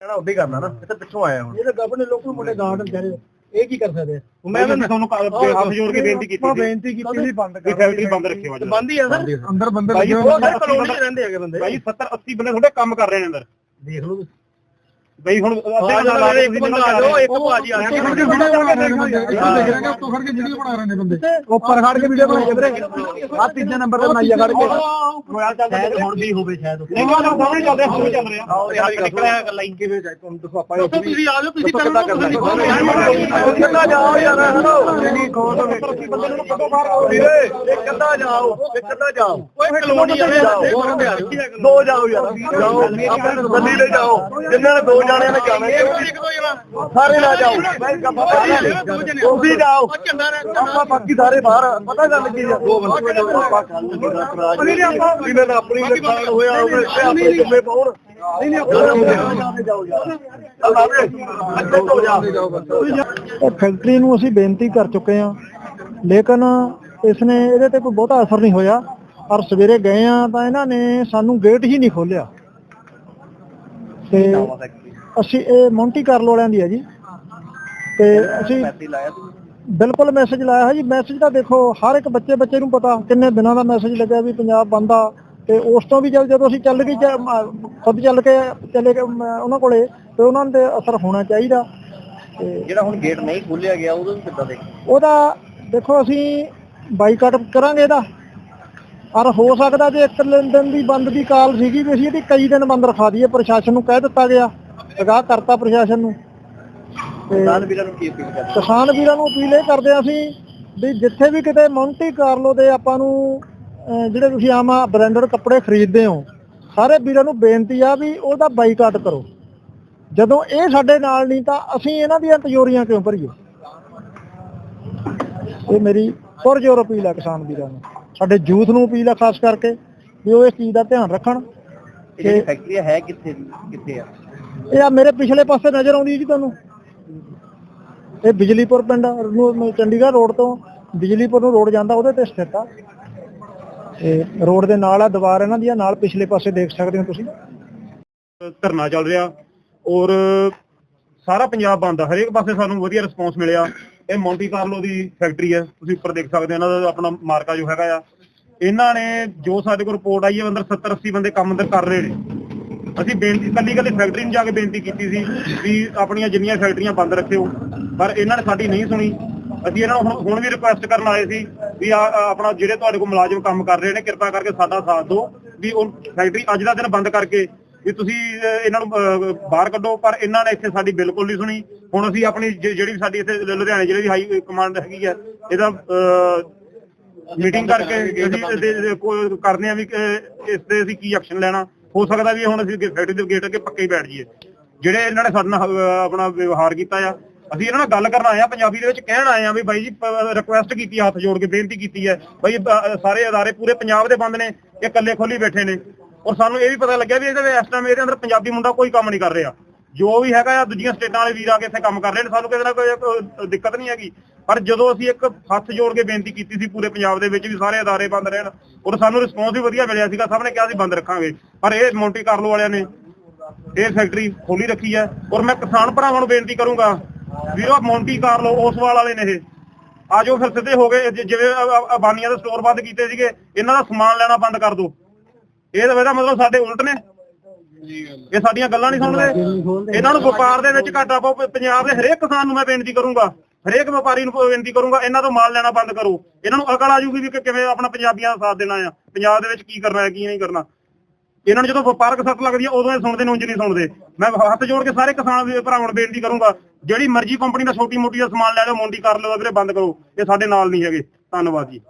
ਕਹਿਣਾ ਉੱਦਾਂ ਹੀ ਕਰਨਾ ਨਾ ਤਾਂ ਪਿੱਛੋਂ ਆਇਆ ਹੁਣ। ਇਹ ਤਾਂ ਗੱਬਰ ਨੇ ਲੋਕਾਂ ਮੁੰਡੇ ਗਾਰਡ ਵਿਚਾਰੇ ਇਹ ਕੀ ਕਰ ਸਕਦੇ ਆ? ਮੈਂ ਤਾਂ ਤੁਹਾਨੂੰ ਹੱਥ ਜੋੜ ਕੇ ਬੇਨਤੀ ਕੀਤੀ ਸੀ। ਬੇਨਤੀ ਕੀਤੀ ਸੀ ਬੰਦ ਕਿ ਫੈਕਟਰੀ ਬੰਦ ਰੱਖਿਓ ਅੱਜ। ਬੰਦ ਹੀ ਆ ਸਰ। ਅੰਦਰ ਬੰਦੇ ਲੱਗੇ ਹੋਏ ਕਲੋਨੀ ਰਹਿੰਦੇ ਹੈਗੇ ਬੰਦੇ। ਭਾਈ 70 80 ਬੰਦੇ ਤੁਹਾਡੇ ਕੰਮ ਕਰ ਰਹੇ ਨੇ ਅੰਦਰ। ਦੇਖ ਲਓ। ਬਈ ਹੁਣ ਆ ਜਾਓ ਇੱਕ ਬੰਦਾ ਆ ਜਾਓ ਇੱਕ ਭਾਜੀ ਆ ਉੱਤੋਂ ਖੜ ਕੇ ਵੀਡੀਓ ਬਣਾ ਰਹੇ ਨੇ ਬੰਦੇ। ਇੱਥੇ ਦੇਖ ਰਹੇ ਉੱਤੋਂ ਖੜ ਕੇ ਵੀਡੀਓ ਬਣਾ ਰਹੇ ਨੇ ਬੰਦੇ। ਉੱਪਰ ਖੜ ਕੇ ਵੀਡੀਓ ਬਣਾਈ ਵੀਰੇ ਆ ਤੀਜੇ ਨੰਬਰ ਤੇ ਬਣਾਈ ਆ ਖੜ ਕੇ। ਮੋਬਾਈਲ ਚੱਲਦਾ ਹੁਣ ਵੀ ਹੋਵੇ ਸ਼ਾਇਦ। ਨਹੀਂ ਮੈਂ ਸਾਹਮਣੇ ਚੱਲਦੇ ਹੁਣ ਵੀ ਚੱਲ ਰਿਹਾ। ਆਓ ਯਾਰ ਨਿਕਲਿਆ ਲਾਈਨ ਕਿਵੇਂ ਜਾਏ ਤੁਹਾਨੂੰ ਦੱਸੋ ਆਪਾਂ ਤੁਸੀਂ ਆ ਜਾਓ ਤੁਸੀਂ ਕਰਨਾ? ਕਰਨਾ ਕਿੱਦਾਂ ਜਾਓ ਯਾਰ ਹਲੋ ਨਹੀਂ ਕੋਲ ਬੰਦੇ ਨੂੰ ਕਦੋਂ ਬਾਹਰ ਆਓ ਵੀਰੇ ਇੱਕ ਕਿੱਦਾਂ ਜਾਓ ਇੱਕ ਕਿੱਦਾਂ ਜਾਓ। ਓਏ ਕਲੋਨੀ ਆ ਜਾਓ? ਦੋ ਜਾਓ ਯਾਰ। ਜਾਓ ਆਪਣੇ ਬੱਲੀ ਲੈ ਜਾਓ। ਜਿੰਨਾਂ ਨੇ ਦੋ ਜਾਣਿਆਂ ਨੇ ਜਾਣਾ ਸਾਰੇ ਨਾ ਜਾਓ ਤੁਸੀਂ ਜਾਓ ਆਪਾਂ ਬਾਕੀ ਸਾਰੇ ਬਾਹਰ ਪਤਾ ਗੱਲ ਕੀ ਆ ਦੋ ਬੰਦੇ ਆਪਾਂ ਕੱਲ ਜਿਹਨਾਂ ਦਾ ਆਪਣੀ ਨੁਕਸਾਨ ਹੋਇਆ ਹੋਵੇ ਤੇ ਆਪਣੇ ਜਿੰਮੇ ਪਾਉਣ ਨਹੀਂ ਨਹੀਂ ਫੈਕਟਰੀ ਨੂੰ ਅਸੀਂ ਬੇਨਤੀ ਕਰ ਚੁੱਕੇ ਹਾਂ ਲੇਕਿਨ ਇਸ ਨੇ ਇਹਦੇ ਤੇ ਕੋਈ ਬਹੁਤਾ ਅਸਰ ਨਹੀਂ ਹੋਇਆ ਪਰ ਸਵੇਰੇ ਗਏ ਆ ਤਾਂ ਇਹਨਾਂ ਨੇ ਸਾਨੂੰ ਗੇਟ ਹੀ ਨਹੀਂ ਖੋਲਿਆ ਤੇ ਅਸੀਂ ਇਹ ਮੌਂਟੀ ਕਾਰਲੋ ਵਾਲਿਆਂ ਦੀ ਹੈ ਜੀ। ਤੇ ਅਸੀਂ ਬਿਲਕੁਲ ਮੈਸੇਜ ਲਾਇਆ ਹੈ ਜੀ। ਮੈਸੇਜ ਤਾਂ ਦੇਖੋ ਹਰ ਇੱਕ ਬੱਚੇ ਬੱਚੇ ਨੂੰ ਪਤਾ ਕਿੰਨੇ ਦਿਨਾਂ ਦਾ ਮੈਸੇਜ ਲੱਗਿਆ ਵੀ ਪੰਜਾਬ ਬੰਦ ਤੇ ਉਸ ਤੋਂ ਵੀ ਜਦ ਜਦੋਂ ਅਸੀਂ ਚੱਲ ਗਏ ਖੁਦ ਚੱਲ ਕੇ ਚਲੇ ਗਏ ਉਹਨਾਂ ਕੋਲੇ ਤੇ ਉਹਨਾਂ ਦੇ ਅਸਰ ਹੋਣਾ ਚਾਹੀਦਾ। ਤੇ ਜਿਹੜਾ ਹੁਣ ਗੇਟ ਨਹੀਂ ਖੋਲਿਆ ਗਿਆ ਉਹਦਾ ਵੀ ਕਿੱਦਾਂ ਦੇਖ ਉਹਦਾ ਦੇਖੋ ਅਸੀਂ ਬਾਈਕਾਟ ਕਰਾਂਗੇ ਇਹਦਾ। ਔਰ ਹੋ ਸਕਦਾ ਜੇ ਇੱਕ ਦਿਨ ਦੀ ਬੰਦ ਦੀ ਕਾਲ ਸੀਗੀ ਵੀ ਅਸੀਂ ਇਹਦੀ ਕਈ ਦਿਨ ਬੰਦ ਰਖਾ ਦਈਏ ਪ੍ਰਸ਼ਾਸਨ ਨੂੰ ਕਹਿ ਦਿੱਤਾ ਗਿਆ। ਅਗਾਹ ਕਰਤਾ ਪ੍ਰਸ਼ਾਸਨ ਨੂੰ। ਕਿਸਾਨ ਵੀਰਾਂ ਨੂੰ ਕੀ ਅਪੀਲ ਕਰਦੇ? ਕਿਸਾਨ ਵੀਰਾਂ ਨੂੰ ਅਪੀਲ ਇਹ ਕਰਦੇ ਹਾਂ ਅਸੀਂ ਵੀ ਜਿੱਥੇ ਵੀ ਕਿਤੇ ਮੌਂਟੀ ਕਾਰਲੋ ਦੇ ਆਪਾਂ ਨੂੰ ਜਿਹੜੇ ਤੁਸੀਂ ਆਮ ਬ੍ਰਾਂਡਡ ਕੱਪੜੇ ਖਰੀਦਦੇ ਹੋ ਸਾਰੇ ਵੀਰਾਂ ਨੂੰ ਬੇਨਤੀ ਆ ਵੀ ਉਹਦਾ ਬਾਈਕਾਟ ਕਰੋ। ਜਦੋਂ ਇਹ ਸਾਡੇ ਨਾਲ ਨਹੀਂ ਤਾਂ ਅਸੀਂ ਇਹਨਾਂ ਦੀਆਂ ਤਜੋਰੀਆਂ ਕਿਉਂ ਭਰੀਏ? ਇਹ ਮੇਰੀ ਪੁਰਜੋਰ ਅਪੀਲ ਆ ਕਿਸਾਨ ਵੀਰਾਂ ਨੂੰ। ਸਾਡੇ ਯੂਥ ਨੂੰ ਅਪੀਲ ਆ ਖਾਸ ਕਰਕੇ ਵੀ ਉਹ ਇਸ ਚੀਜ਼ ਦਾ ਧਿਆਨ ਰੱਖਣ। ਇਹ ਫੈਕਟਰੀ ਹੈ ਕਿੱਥੇ ਕਿੱਥੇ ਆ? ਇਹ ਆ ਮੇਰੇ ਪਿਛਲੇ ਪਾਸੇ ਨਜ਼ਰ ਆਉਂਦੀ ਹੈ ਜੀ ਤੁਹਾਨੂੰ। ਇਹ ਬਿਜਲੀਪੁਰ ਪਿੰਡ ਨੂੰ ਚੰਡੀਗੜ੍ਹ ਰੋਡ ਤੋਂ ਬਿਜਲੀਪੁਰ ਨੂੰ ਰੋਡ ਜਾਂਦਾ, ਉਹਦੇ ਤੇ ਸਥਿਤ ਆ। ਤੇ ਰੋਡ ਦੇ ਨਾਲ ਆ, ਦੀਵਾਰ ਇਹਨਾਂ ਦੀਆਂ, ਨਾਲ ਪਿਛਲੇ ਪਾਸੇ ਦੇਖ ਸਕਦੇ ਹੋ ਤੁਸੀਂ। ਧਰਨਾ ਚੱਲ ਰਿਹਾ, ਔਰ ਸਾਰਾ ਪੰਜਾਬ ਬੰਦ ਆ। ਹਰੇਕ ਪਾਸੇ ਸਾਨੂੰ ਵਧੀਆ ਰਿਸਪੌਂਸ ਮਿਲਿਆ। ਇਹ ਮੌਂਟੀ ਕਾਰਲੋ ਦੀ ਫੈਕਟਰੀ ਹੈ, ਤੁਸੀਂ ਉੱਪਰ ਦੇਖ ਸਕਦੇ ਹੋ, ਇਹਨਾਂ ਦਾ ਆਪਣਾ ਮਾਰਕਾ ਜੋ ਹੈਗਾ ਆ। ਇਹਨਾਂ ਨੇ ਜੋ ਸਾਡੇ ਕੋਲ ਰਿਪੋਰਟ ਆਈ ਹੈ ਅੰਦਰ 70 80 ਬੰਦੇ ਕੰਮ ਅੰਦਰ ਕਰ ਰਹੇ ਨੇ। ਅਸੀਂ ਬੇਨਤੀ ਕੱਲੀ ਕੱਲੀ ਫੈਕਟਰੀ ਨੂੰ ਜਾ ਕੇ ਬੇਨਤੀ ਕੀਤੀ ਸੀ ਵੀ ਆਪਣੀਆਂ ਜਿੰਨੀਆਂ ਫੈਕਟਰੀਆਂ ਬੰਦ ਰੱਖਿਓ, ਪਰ ਇਹਨਾਂ ਨੇ ਸਾਡੀ ਨਹੀਂ ਸੁਣੀ। ਅਸੀਂ ਇਹਨਾਂ ਨੂੰ ਹੁਣ- ਵੀ ਰਿਕੁਐਸਟ ਕਰਨ ਆਏ ਸੀ ਵੀ ਆ ਆਪਣਾ ਜਿਹੜੇ ਤੁਹਾਡੇ ਕੋਲ ਮੁਲਾਜ਼ਮ ਕੰਮ ਕਰ ਰਹੇ ਨੇ, ਕਿਰਪਾ ਕਰਕੇ ਸਾਡਾ ਸਾਥ ਦਿਓ ਵੀ ਉਹ ਫੈਕਟਰੀ ਅੱਜ ਦਾ ਦਿਨ ਬੰਦ ਕਰਕੇ ਵੀ ਤੁਸੀਂ ਇਹਨਾਂ ਨੂੰ ਬਾਹਰ ਕੱਢੋ। ਪਰ ਇਹਨਾਂ ਨੇ ਇੱਥੇ ਸਾਡੀ ਬਿਲਕੁਲ ਨਹੀਂ ਸੁਣੀ। ਹੁਣ ਅਸੀਂ ਆਪਣੀ ਜਿਹੜੀ ਸਾਡੀ ਇੱਥੇ ਲੁਧਿਆਣੇ ਜ਼ਿਲ੍ਹੇ ਦੀ ਹਾਈ ਕਮਾਂਡ ਹੈਗੀ ਆ, ਇਹਦਾ ਮੀਟਿੰਗ ਕਰਕੇ ਕਰਨੇ ਆ ਵੀ ਇਸ ਤੇ ਅਸੀਂ ਕੀ ਐਕਸ਼ਨ ਲੈਣਾ। ਹੋ ਸਕਦਾ ਵੀ ਹੁਣ ਅਸੀਂ ਫੈਕਟਰੀ ਗੇਟ ਅੱਗੇ ਪੱਕੇ ਹੀ ਬੈਠ ਜਾਈਏ। ਜਿਹੜੇ ਇਹਨਾਂ ਨੇ ਸਾਡੇ ਨਾਲ ਆਪਣਾ ਵਿਵਹਾਰ ਕੀਤਾ ਆ, ਅਸੀਂ ਇਹਨਾਂ ਨਾਲ ਗੱਲ ਕਰਨ ਆਏ ਆ, ਪੰਜਾਬੀ ਦੇ ਵਿੱਚ ਕਹਿਣ ਆਏ ਆ ਵੀ ਬਾਈ ਜੀ ਰਿਕੁਐਸਟ ਕੀਤੀ ਹੱਥ ਜੋੜ ਕੇ, ਬੇਨਤੀ ਕੀਤੀ ਹੈ ਬਾਈ ਸਾਰੇ ਅਦਾਰੇ ਪੂਰੇ ਪੰਜਾਬ ਦੇ ਬੰਦ ਨੇ ਇਹ ਇਕੱਲੇ ਖੋਲੀ ਬੈਠੇ ਨੇ। ਔਰ ਸਾਨੂੰ ਇਹ ਵੀ ਪਤਾ ਲੱਗਿਆ ਵੀ ਇਹਦੇ ਇਸ ਟਾਈਮ ਇਹਦੇ ਅੰਦਰ ਪੰਜਾਬੀ ਮੁੰਡਾ ਕੋਈ ਕੰਮ ਨਹੀਂ ਕਰ ਰਿਹਾ। ਜੋ ਵੀ ਹੈਗਾ ਆ, ਦੂਜੀਆਂ ਸਟੇਟਾਂ ਵਾਲੇ ਵੀਰ ਆ ਕੇ ਇੱਥੇ ਕੰਮ ਕਰ ਰਹੇ ਨੇ, ਸਾਨੂੰ ਕਿਸੇ ਨਾਲ ਕੋਈ ਕੋਈ ਦਿੱਕਤ ਨਹੀਂ ਹੈਗੀ। ਪਰ ਜਦੋਂ ਅਸੀਂ ਇੱਕ ਹੱਥ ਜੋੜ ਕੇ ਬੇਨਤੀ ਕੀਤੀ ਸੀ ਪੂਰੇ ਪੰਜਾਬ ਦੇ ਵਿੱਚ ਵੀ ਸਾਰੇ ਅਦਾਰੇ ਬੰਦ ਰਹਿਣ ਔਰ ਸਾਨੂੰ ਰਿਸਪੌਂਸ ਵੀ ਵਧੀਆ ਮਿਲਿਆ ਸੀਗਾ, ਸਭ ਨੇ ਕਿਹਾ ਸੀ ਬੰਦ ਰੱਖਾਂਗੇ। ਪਰ ਇਹ ਮੌਂਟੀ ਕਾਰਲੋ ਵਾਲਿਆਂ ਨੇ ਇਹ ਫੈਕਟਰੀ ਖੋਲੀ ਰੱਖੀ ਹੈ ਔਰ ਮੈਂ ਕਿਸਾਨ ਭਰਾਵਾਂ ਨੂੰ ਬੇਨਤੀ ਕਰੂੰਗਾ, ਵੀਰੋ ਮੌਂਟੀ ਕਾਰਲੋ ਓਸਵਾਲ ਵਾਲੇ ਨੇ ਇਹ। ਆਜੋ ਫਿਰ ਸਿੱਧੇ ਹੋ ਗਏ ਜਿਵੇਂ ਅਬਾਨੀਆਂ ਦੇ ਸਟੋਰ ਬੰਦ ਕੀਤੇ ਸੀਗੇ, ਇਹਨਾਂ ਦਾ ਸਮਾਨ ਲੈਣਾ ਬੰਦ ਕਰ ਦਿਓ। ਇਹ ਤਾਂ ਇਹਦਾ ਮਤਲਬ ਸਾਡੇ ਉਲਟ ਨੇ। ਇਹ ਸਾਡੀਆਂ ਗੱਲਾਂ ਨਹੀਂ ਸੁਣਦੇ। ਇਹਨਾਂ ਨੂੰ ਵਪਾਰ ਦੇ ਵਿੱਚ ਘਾਟਾ ਪਾਓ, ਪੰਜਾਬ ਦੇ ਹਰੇਕ ਕਿਸਾਨ ਨੂੰ ਮੈਂ ਬੇਨਤੀ ਕਰੂੰਗਾ। ਹਰੇਕ ਵਪਾਰੀ ਨੂੰ ਬੇਨਤੀ ਕਰੂੰਗਾ, ਇਹਨਾਂ ਤੋਂ ਮਾਲ ਲੈਣਾ ਬੰਦ ਕਰੋ। ਇਹਨਾਂ ਨੂੰ ਅਕਲ ਆ ਜੂਗੀ ਵੀ ਕਿ ਕਿਵੇਂ ਆਪਣਾ ਪੰਜਾਬੀਆਂ ਦਾ ਸਾਥ ਦੇਣਾ ਆ। ਪੰਜਾਬ ਦੇ ਵਿੱਚ ਕੀ ਕਰਨਾ ਹੈ, ਕੀ ਨਹੀਂ ਕਰਨਾ। ਇਹਨਾਂ ਨੂੰ ਜਦੋਂ ਵਪਾਰਕ ਸੱਟ ਲੱਗਦੀ ਹੈ ਉਦੋਂ ਇਹ ਸੁਣਦੇ ਨੇ, ਉਂਝ ਨਹੀਂ ਸੁਣਦੇ। ਮੈਂ ਹੱਥ ਜੋੜ ਕੇ ਸਾਰੇ ਕਿਸਾਨ ਭਰਾਵਾਂ ਨੂੰ ਬੇਨਤੀ ਕਰੂੰਗਾ, ਜਿਹੜੀ ਮਰਜ਼ੀ ਕੰਪਨੀ ਦਾ ਛੋਟੀ ਮੋਟੀ ਦਾ ਸਮਾਨ ਲੈ ਲਓ, ਮੋਂਡੀ ਕਰ ਲਓ ਵੀਰੇ ਬੰਦ ਕਰੋ। ਇਹ ਸਾਡੇ ਨਾਲ ਨਹੀਂ ਹੈਗੇ। ਧੰਨਵਾਦ ਜੀ।